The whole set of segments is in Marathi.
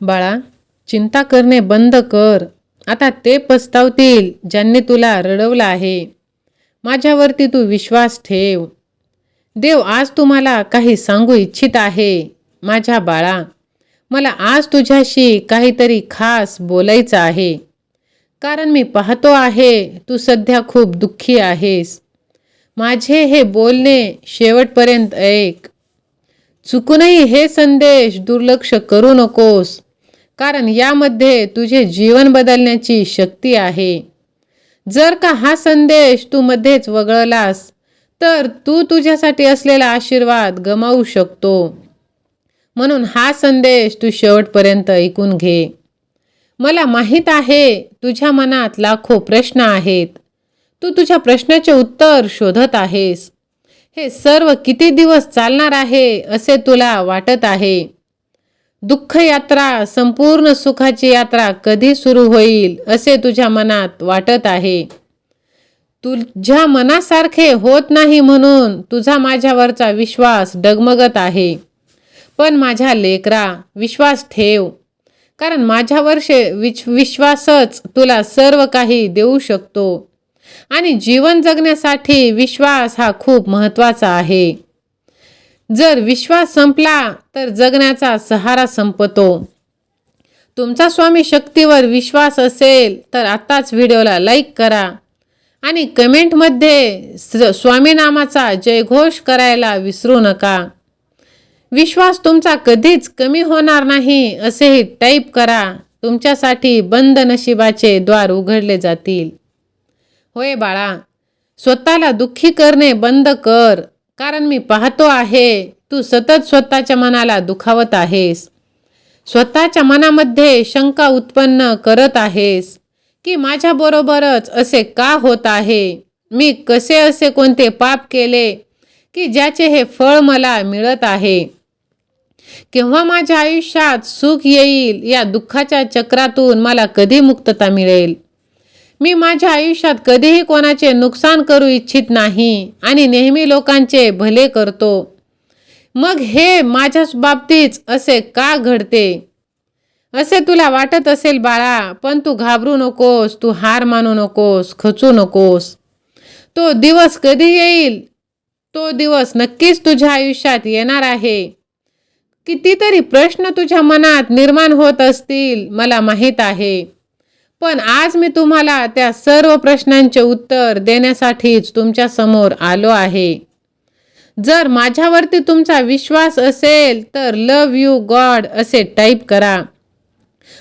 बाळा चिंता करणे बंद कर. आता ते पस्तावतील ज्यांनी तुला रडवलं आहे. माझ्यावरती तू विश्वास ठेव. देव आज तुम्हाला काही सांगू इच्छित आहे माझ्या बाळा. मला आज तुझ्याशी काहीतरी खास बोलायचं आहे. कारण मी पाहतो आहे तू सध्या खूप दुःखी आहेस. माझे हे बोलणे शेवटपर्यंत ऐक. चुकूनही हे संदेश दुर्लक्ष करू नकोस. कारण यामध्ये तुझे जीवन बदलण्याची शक्ती आहे. जर का हा संदेश तू मध्येच वगळलास तर तू तुझ्यासाठी असलेला आशीर्वाद गमावू शकतो. म्हणून हा संदेश तू शेवटपर्यंत ऐकून घे. मला माहीत आहे तुझ्या मनात लाखो प्रश्न आहेत. तू तुझ्या प्रश्नाचे उत्तर शोधत आहेस. हे सर्व किती दिवस चालणार आहे असे तुला वाटत आहे. दुःख यात्रा संपूर्ण सुखाची यात्रा कधी सुरू होईल असे तुझ्या मनात वाटत आहे? तुझ्या मनासारखे होत नाही म्हणून तुझा माझ्यावरचा विश्वास डगमगत आहे. पण माझ्या लेकरा विश्वास ठेव. कारण माझ्यावर शे विच विश्वासच तुला सर्व काही देऊ शकतो. आणि जीवन जगण्यासाठी विश्वास हा खूप महत्त्वाचा आहे. जर विश्वास संपला तर जगण्याचा सहारा संपतो. तुमचा स्वामी शक्तीवर विश्वास असेल तर आत्ताच व्हिडिओला लाईक करा आणि कमेंटमध्ये स्वामीनामाचा जयघोष करायला विसरू नका. विश्वास तुमचा कधीच कमी होणार नाही असेही टाईप करा. तुमच्यासाठी बंद नशिबाचे द्वार उघडले जातील. होय बाळा स्वतःला दुःखी करणे बंद कर. कारण मी पाहतो आहे तू सतत स्वतःच्या मनाला दुखावत आहेस. स्वतःच्या मनामध्ये शंका उत्पन्न करत आहेस की माझ्याबरोबरच असे का होत आहे? मी कसे असे कोणते पाप केले की ज्याचे हे फळ मला मिळत आहे? केव्हा माझ्या आयुष्यात सुख येईल या दुःखाच्या चक्रातून मला कधी मुक्तता मिळेल? मी माझ्या आयुष्यात कधीही कोणाचे नुकसान करू इच्छित नाही आणि नेहमी लोकांचे भले करतो. मग हे माझ्या बाबतीत असे का घडते? असे तुला वाटत असेल बाळा पण तू घाबरू नकोस तू हार मानू नकोस खचू नकोस. तो दिवस कधी येईल? तो दिवस नक्कीच तुझ्या आयुष्यात येणार आहे. कितीतरी प्रश्न तुझ्या मनात निर्माण होत असतील मला माहीत आहे. पण आज मी तुम्हाला त्या सर्व प्रश्नांचे उत्तर देण्यासाठीच तुमच्यासमोर आलो आहे. जर माझ्यावरती तुमचा विश्वास असेल तर लव यू गॉड असे टाईप करा.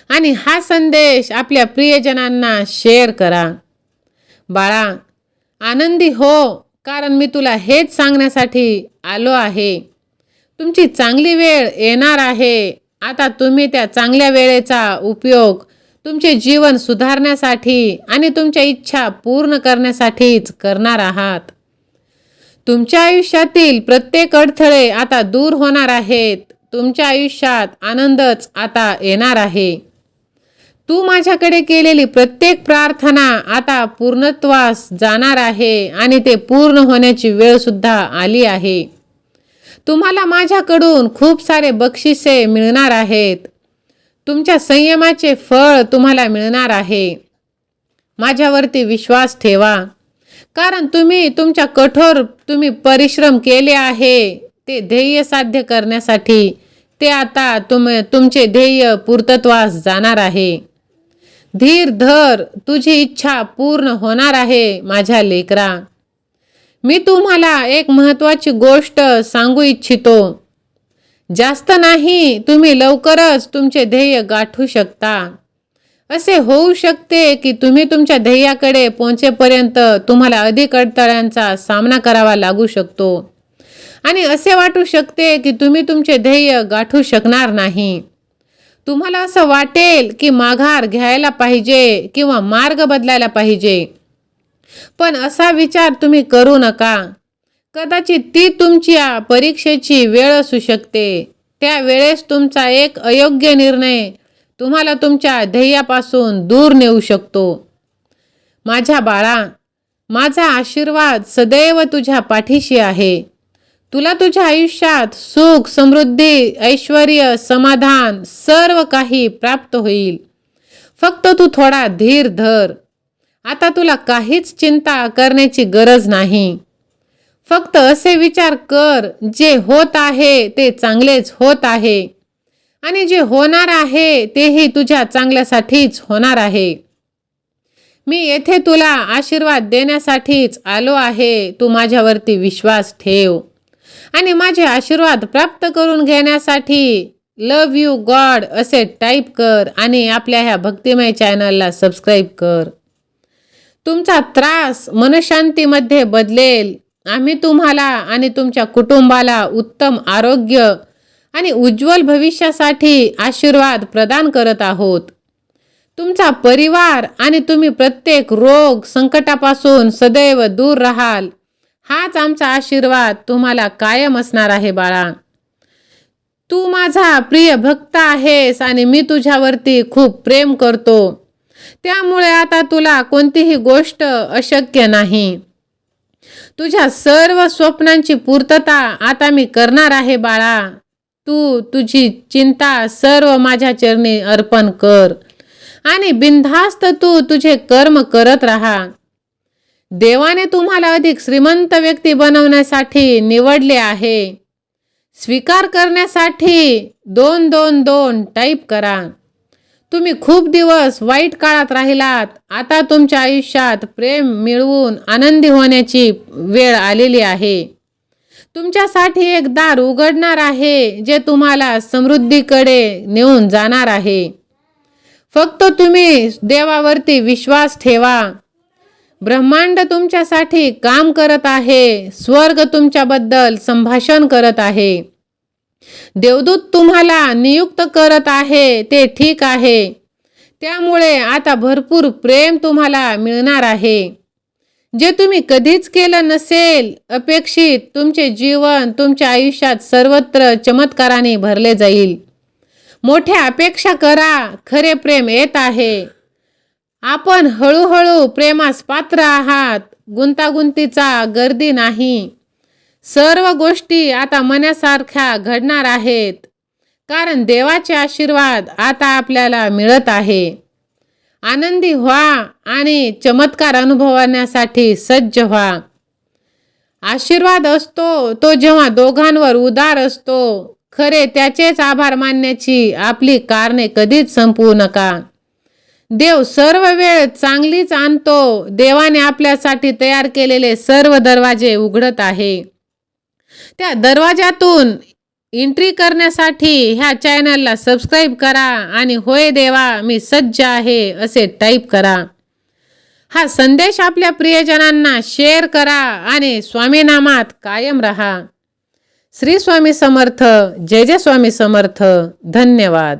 आणि हा संदेश आपल्या प्रियजनांना शेअर करा. बाळा आनंदी हो कारण मी तुला हेच सांगण्यासाठी आलो आहे. तुमची चांगली वेळ येणार आहे. आता तुम्ही त्या चांगल्या वेळेचा उपयोग तुमचे जीवन सुधारण्यासाठी आणि तुमच्या इच्छा पूर्ण करण्यासाठीच करणार आहात. तुमच्या आयुष्यातील प्रत्येक अडथळे आता दूर होणार आहेत. तुमच्या आयुष्यात आनंदच आता येणार आहे. तू माझ्याकडे केलेली प्रत्येक प्रार्थना आता पूर्णत्वास जाणार आहे आणि ते पूर्ण होण्याची वेळसुद्धा आली आहे. तुम्हाला माझ्याकडून खूप सारे बक्षिसे मिळणार आहेत. तुमच्या संयमाचे फळ तुम्हाला मिळणार आहे. माझ्यावरती विश्वास ठेवा. कारण तुम्ही तुमच्या कठोर तुम्ही परिश्रम केले आहे. ते ध्येय साध्य करण्यासाठी ते आता तुम तुमचे ध्येय पूर्तत्वास जाणार आहे. धीर धर तुझी इच्छा पूर्ण होणार आहे माझ्या लेकरा. मी तुम्हाला एक महत्त्वाची गोष्ट सांगू इच्छितो. जास्त नाही तुम्ही लवकरच तुमचे ध्येय गाठू शकता. असे होऊ शकते की तुम्ही तुमच्या ध्येयाकडे पोहोचेपर्यंत तुम्हाला अधिक अडथळ्यांचा सामना करावा लागू शकतो. आणि असे वाटू शकते की तुम्ही तुमचे ध्येय गाठू शकणार नाही. तुम्हाला असं वाटेल की माघार घ्यायला पाहिजे किंवा मार्ग बदलायला पाहिजे. पण असा विचार तुम्ही करू नका. कदाचित ती तुमच्या परीक्षेची वेळ असू शकते. त्या वेळेस तुमचा एक अयोग्य निर्णय तुम्हाला तुमच्या ध्येयापासून दूर नेऊ शकतो. माझ्या बाळा माझा आशीर्वाद सदैव तुझ्या पाठीशी आहे. तुला तुझ्या आयुष्यात सुख समृद्धी ऐश्वर समाधान सर्व काही प्राप्त होईल. फक्त तू थोडा धीर धर. आता तुला काहीच चिंता करण्याची गरज नाही. फक्त असे विचार कर जे होत आहे ते चांगलेच होत आहे. आणि जे होणार आहे तेही तुझ्या चांगल्यासाठीच होणार आहे. मी येथे तुला आशीर्वाद देण्यासाठीच आलो आहे. तू माझ्यावरती विश्वास ठेव. आणि माझे आशीर्वाद प्राप्त करून घेण्यासाठी लव यू गॉड असे टाईप कर आणि आपल्या ह्या भक्तिमय चॅनलला सबस्क्राईब कर. तुमचा त्रास मनशांतीमध्ये बदलेल. आम्ही तुम्हाला आणि तुमच्या कुटुंबाला उत्तम आरोग्य आणि उज्ज्वल भविष्यासाठी आशीर्वाद प्रदान करत आहोत. तुमचा परिवार आणि तुम्ही प्रत्येक रोग संकटापासून सदैव दूर राहाल. हाच आमचा आशीर्वाद तुम्हाला कायम असणार आहे बाळा. तू माझा प्रिय भक्त आहेस आणि मी तुझ्यावरती खूप प्रेम करतो. त्यामुळे आता तुला कोणतीही गोष्ट अशक्य नाही. तुझ्या सर्व स्वप्नांची पूर्तता आता मी करणार आहे बाळा. तू तुझी चिंता सर्व माझ्या चरणी अर्पण कर. आणि बिनधास्त तू तुझे कर्म करत राहा. देवाने तुम्हाला अधिक श्रीमंत व्यक्ती बनवण्यासाठी निवडले आहे. स्वीकार करण्यासाठी दोन दोन दोन टाईप करा. तुम्ही खूप दिवस वाईट काळात राहिलात. आता तुमच्या आयुष्यात प्रेम मिळवून आनंदी होण्याची वेळ आलेली आहे. तुमच्यासाठी एक दार उघडणार आहे जे तुम्हाला समृद्धीकडे नेऊन जाणार आहे. फक्त तुम्ही देवावरती विश्वास ठेवा. ब्रह्मांड तुमच्यासाठी काम करत आहे स्वर्ग तुमच्याबद्दल संभाषण करत आहे. देवदूत तुम्हाला नियुक्त करत आहे ते ठीक आहे. त्यामुळे आता भरपूर प्रेम तुम्हाला मिळणार आहे. जे तुम्ही कधीच केलं नसेल अपेक्षित तुमचे जीवन तुमच्या आयुष्यात सर्वत्र चमत्काराने भरले जाईल. मोठ्या अपेक्षा करा खरे प्रेम येत आहे. आपण हळूहळू प्रेमास पात्र आहात गुंतागुंतीचा गर्दी नाही. सर्व गोष्टी आता मनासारख्या घडणार आहेत. कारण देवाचे आशीर्वाद आता आपल्याला मिळत आहे. आनंदी व्हा आणि चमत्कार अनुभवण्यासाठी सज्ज व्हा. आशीर्वाद असतो तो जेव्हा दोघांवर उदार असतो खरे त्याचेच आभार मानण्याची आपली कारणे कधीच संपवू नका. देव सर्व वेळ चांगलीच आणतो देवाने आपल्यासाठी तयार केलेले सर्व दरवाजे उघडत आहे. त्या दरवाजातून एंट्री करण्यासाठी ह्या चॅनलला सबस्क्राईब करा आणि होय देवा मी सज्ज आहे असे टाईप करा. हा संदेश आपल्या प्रियजनांना शेअर करा आणि स्वामीनामात कायम रहा. श्री स्वामी समर्थ जय जय स्वामी समर्थ धन्यवाद.